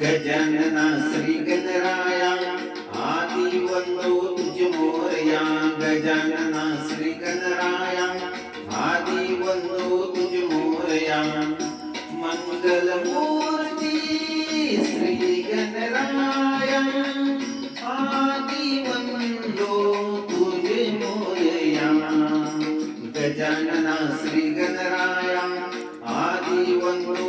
ഗജനന ശ്രീഗജരായ ആദി വന്നു തുജുമോരയ ഗജനന ശ്രീഗജരായ ആദി വന്നു തുജുമോരയ മംഗളമൂർത്തി ശ്രീഗജരായ ആദി വന്നു തുജുമോരയ ഗജനന ശ്രീഗജരായ ആദി വന്നു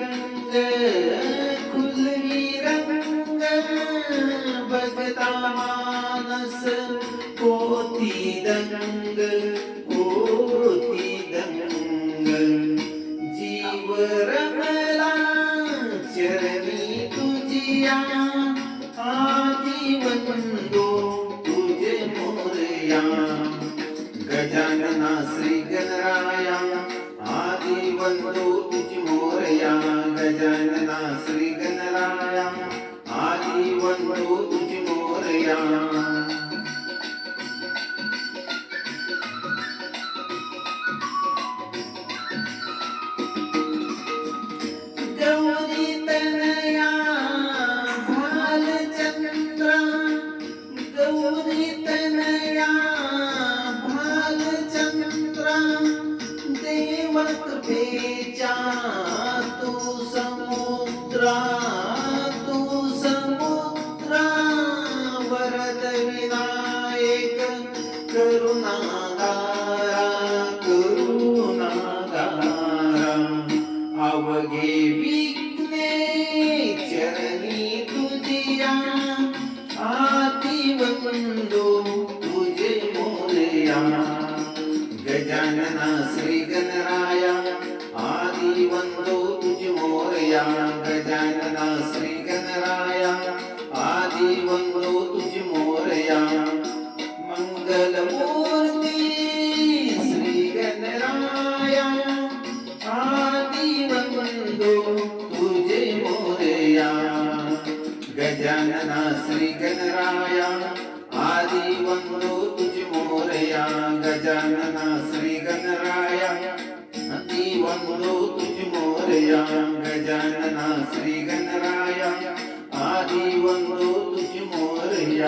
रंग खुलवी रंग बघता मानस पोती दंग। चंद्रा देवत भेजा तू सम ಗಜಾನನ ಶ್ರೀಗಣರಾಯ ಆದಿ ಒಂದು ತುಜಿಮೋರೆಯ ಗಜಾನನ ಶ್ರೀಗಣರಾಯ ಆದಿ ಒಂದು ತುಜಿಮೋರೆಯ ಮಂಗಲಮೂರ್ತಿ ಶ್ರೀಗಣರಾಯ ಆದಿ ಒಂದು ತುಜಿಮೋರೆಯ ಗಜಾನನ ಶ್ರೀಗಣರಾಯ ಆದಿ ಒಂದು ಗಜಾನನ ಶ್ರೀಗಣರಾಯ ಅತಿ ಒಂದು ತುಜು ಮೋರೆಯ ಗಜಾನನ ಶ್ರೀಗಣರಾಯ ಆದಿ ಒಂದು ತುಜು ಮೋರೆಯ